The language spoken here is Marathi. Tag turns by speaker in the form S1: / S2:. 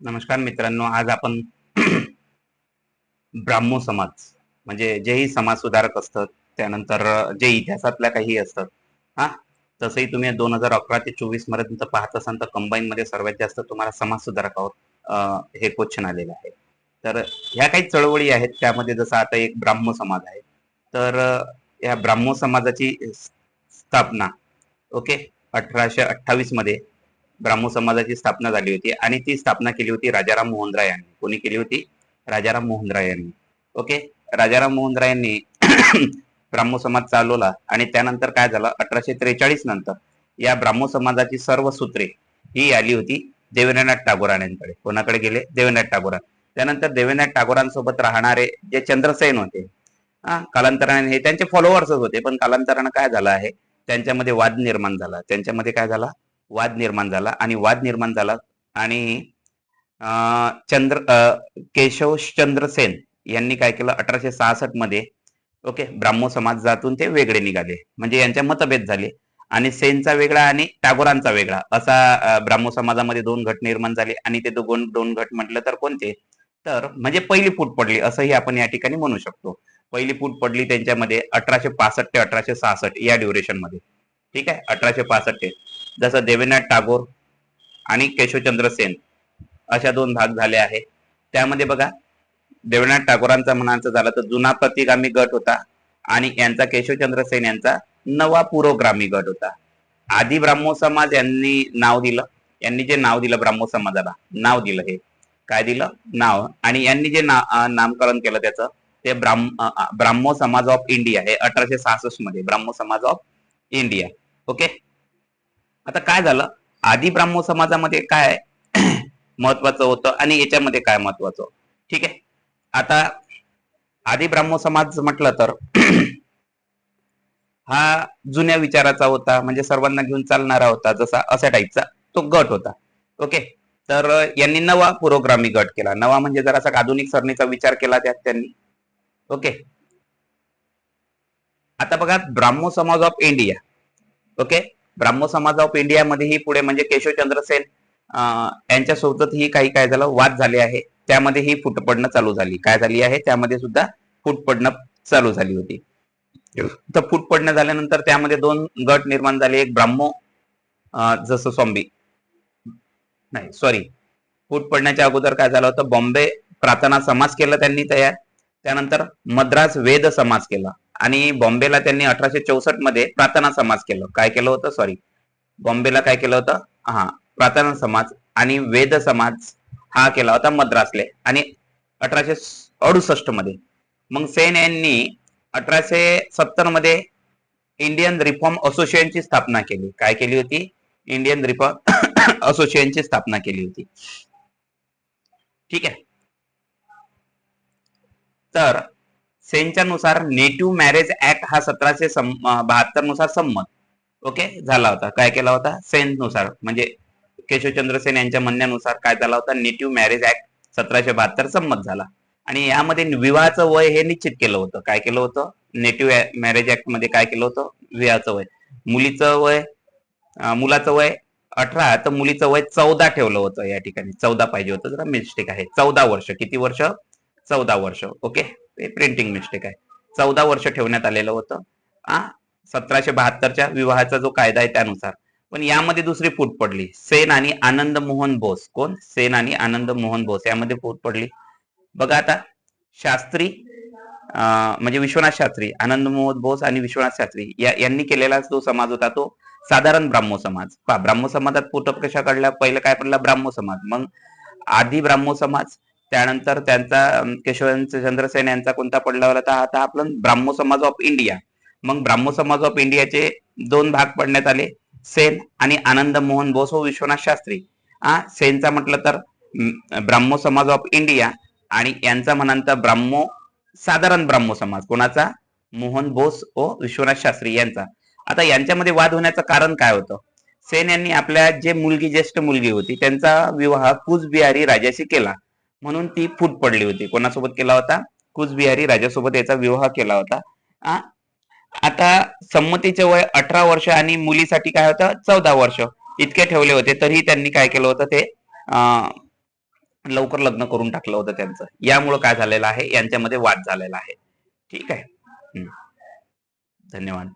S1: नमस्कार मित्रांनो आज आपण ब्राह्मो समाज म्हणजे जेही समाज सुधारक असतात त्यानंतर जे इतिहासातल्या काही असतात हा? तसंही तुम्ही दोन हजार अकरा ते चोवीसपर्यंत पाहत असाल तर कंबाईन मध्ये सर्वात जास्त तुम्हाला समाज सुधारक आहोत हे क्वेश्चन आलेलं आहे. तर ह्या काही चळवळी आहेत त्यामध्ये जसं आता एक ब्राह्मो समाज आहे तर या ब्राह्मो समाजाची स्थापना ओके? अठराशे अठ्ठावीसमध्ये ब्राह्मो समाजाची स्थापना झाली होती आणि ती स्थापना केली होती राजाराम मोहन राय यांनी. कोणी केली होती? राजाराम मोहन राय यांनी. ओके? राजाराम मोहन राय यांनी ब्राह्मो समाज चालवला आणि त्यानंतर काय झालं? अठराशे त्रेचाळीस नंतर या ब्राह्मो समाजाची सर्व सूत्रे ही आली होती देवेंद्रनाथ टागोरांकडे कोणाकडे गेले? देवेंद्रनाथ टागोरां त्यानंतर देवेंद्रनाथ टागोरांसोबत राहणारे जे चंद्रसेन होते हा कालांतराने हे त्यांचे फॉलोअर्सच होते पण कालांतरानं काय झालं आहे? त्यांच्यामध्ये वाद निर्माण झाला. त्यांच्यामध्ये काय झाला? वाद निर्माण झाला आणि वाद निर्माण झाला आणि चंद्र केशव चंद्रसेन यांनी काय केलं? अठराशे सहासष्टमध्ये ओके ब्राह्मो समाजातून ते वेगळे निघाले. म्हणजे यांच्या मतभेद झाले. आणि सेनचा वेगळा आणि टागोरांचा वेगळा असा ब्राह्मो समाजामध्ये दोन गट निर्माण झाले आणि ते दोन दोन गट म्हटलं तर कोणते? तर म्हणजे पहिली फूट पडली असंही आपण या ठिकाणी म्हणू शकतो. पहिली फूट पडली त्यांच्यामध्ये अठराशे पासष्ट ते अठराशे सहासष्ट या ड्युरेशनमध्ये. ठीक आहे? अठराशे पासष्ट ते. जसं देवेंद्रनाथ टागोर आणि केशवचंद्र सेन अशा दोन भाग झाले आहे. त्यामध्ये बघा देवेंद्रनाथ टागोरांचा म्हणायचं झालं तर जुना प्रतिगामी गट होता आणि यांचा केशवचंद्र सेन यांचा नवा पुरोग्रामी गट होता. आधी ब्राह्मो समाज यांनी नाव दिलं. यांनी जे नाव दिलं ब्राह्मो समाजाला नाव दिलं हे. काय दिलं? नाव. आणि यांनी जे ना नामकरण केलं त्याचं ते ब्राह्म ब्राह्मो समाज ऑफ इंडिया हे अठराशे सहासष्टमध्ये ब्राह्मो समाज ऑफ इंडिया. ओके? आता काय झालं? आदी ब्राह्मो समाजामध्ये काय महत्वाचं होतं आणि याच्यामध्ये काय महत्वाचं ठीक आहे. आता आदी ब्राह्मो समाज म्हटलं तर हा जुन्या विचाराचा होता म्हणजे सर्वांना घेऊन चालणारा होता जसा अशा टाईपचा तो गट होता. ओके? तर यांनी नवा पुरोग्रामी गट केला. नवा म्हणजे जरासा आधुनिक सरणीचा विचार केला त्यात त्यांनी. ओके? आता बघा ब्राह्मो समाज ऑफ इंडिया. ओके? ब्राह्मो समाज ऑफ इंडियामध्येही पुढे म्हणजे केशवचंद्र सेन यांच्या यांच्यासोबत ही काही काय झालं वाद झाले आहे. त्यामध्ये ही फूट पडणं चालू झाली. काय झाली आहे? त्यामध्ये सुद्धा फूट पडणं चालू झाली होती. तर फूट पडणं झाल्यानंतर त्यामध्ये दोन गट निर्माण झाले. एक ब्राह्मो जसं सॉम्बी नाही सॉरी फूट पडण्याच्या अगोदर काय झालं होतं? बॉम्बे प्रार्थना समाज केला त्यांनी तयार. त्यानंतर मद्रास वेद समाज केला. आणि बॉम्बेला त्यांनी अठराशे चौसष्टमध्ये प्रार्थना समाज केलं. काय केलं होतं? सॉरी बॉम्बेला काय केलं होतं? हा प्रार्थना समाज आणि वेद समाज हा केला होता मद्रासले. आणि अठराशे अडुसष्टमध्ये. मग सेन यांनी अठराशे सत्तरमध्ये इंडियन रिफॉर्म असोसिएशनची स्थापना केली. काय केली होती? इंडियन रिफॉर्म असोसिएशनची स्थापना केली होती. ठीक आहे. तर सेनच्या नुसार नेटिव्ह मॅरेज ऍक्ट हा सतराशे बहात्तरनुसार संमत. ओके? झाला होता. काय केला होता? सेन नुसार म्हणजे केशवचंद्र सेन यांच्या म्हणण्यानुसार काय झाला होता? नेटिव्ह मॅरेज ऍक्ट सतराशे बहात्तर संमत झाला. आणि यामध्ये विवाहाचं वय हे निश्चित केलं होतं. काय केलं होतं? नेटिव्ह मॅरेज ऍक्टमध्ये काय केलं होतं? विवाहाचं वय. मुलीचं वय मुलाचं वय अठरा तर मुलीचं वय चौदा ठेवलं होतं या ठिकाणी. चौदा पाहिजे होतं. जरा मिस्टेक आहे. चौदा वर्ष. किती वर्ष? चौदा वर्ष. ओके? ते प्रिंटिंग मिस्टेक आहे. चौदा वर्ष ठेवण्यात आलेलं होतं. आ? सतराशे बहात्तरच्या विवाहाचा जो कायदा आहे त्यानुसार. पण यामध्ये दुसरी फूट पडली. सेन आणि आनंद मोहन बोस. कोण? सेन आणि आनंद मोहन बोस. यामध्ये फूट पडली. बघा आता. शास्त्री म्हणजे विश्वनाथ शास्त्री आनंद मोहन बोस आणि विश्वनाथ शास्त्री या यांनी केलेला जो समाज होता तो साधारण ब्राह्मो समाज. पहा ब्राह्मो समाजात फूट कशा काढला पहिलं काय पडला? ब्राह्मो समाज. मग आधी ब्राह्मो समाज त्यानंतर त्यांचा अं, केशवचंद्र यांचा कोणता पडला होता. आता आपण ब्राह्मो समाज ऑफ इंडिया. मग ब्राह्मो समाज ऑफ इंडियाचे दोन भाग पडण्यात आले. सेन आणि आनंद मोहन बोस व विश्वनाथ शास्त्री. हा सेनचा म्हटलं तर ब्राह्मो समाज ऑफ इंडिया आणि यांचा म्हणाल तर ब्राह्मो साधारण ब्राह्मो समाज. कोणाचा? मोहन बोस व विश्वनाथ शास्त्री यांचा. आता यांच्यामध्ये वाद होण्याचं कारण काय होतं? सेन यांनी आपल्या जे मुलगी ज्येष्ठ मुलगी होती त्यांचा विवाह कुचबिहारी राजाशी केला. म्हणून ती फूट पडली होती. कोणासोबत केला होता? कुचबिहारी राजासोबत याचा विवाह केला होता. आ? आता संमतीचे वय अठरा वर्ष आणि मुलीसाठी काय होतं? चौदा वर्ष. इतके ठेवले होते तरी त्यांनी काय केलं होतं ते? लवकर लग्न करून टाकलं होतं त्यांचं. यामुळं काय झालेलं आहे? यांच्यामध्ये वाद झालेला आहे. ठीक आहे. हम्म. धन्यवाद.